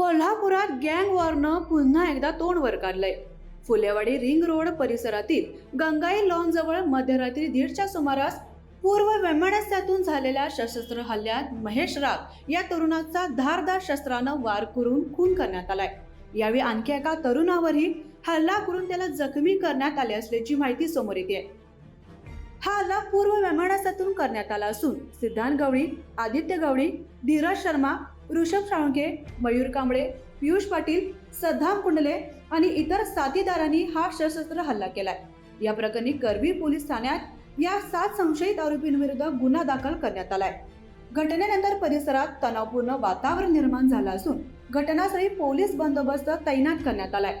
कोल्हापुरात गँग वॉरनं पुन्हा एकदा तोंड वर काढलंय फुलेवाडी रिंग रोड परिसरातील गंगाई लॉन जवळ मध्यरात्री दीडच्या सुमारास पूर्व वैमनस्यातून झालेल्या सशस्त्र हल्ल्यात महेश राग या तरुणाचा धारदार शस्त्रानं वार करून खून करण्यात आलाय. यावेळी आणखी एका तरुणावरही हल्ला करून त्याला जखमी करण्यात आले असल्याची माहिती समोर येते. हा हल्ला पूर्व वैमनस्यातून करण्यात आला असून सिद्धांत गवळी आदित्य गवळी धीरज शर्मा ऋषभ साळुंके मयूर कांबळे पियुष पाटील सद्धाम कुंडले आणि इतर साथीदारांनी हा सशस्त्र हल्ला केलाय. या प्रकरणी करवीर पोलीस ठाण्यात या सात संशयित आरोपींविरुद्ध गुन्हा दाखल करण्यात आलाय. घटनेनंतर परिसरात तणावपूर्ण वातावरण निर्माण झालं असून घटनास्थळी पोलीस बंदोबस्त तैनात करण्यात आलाय.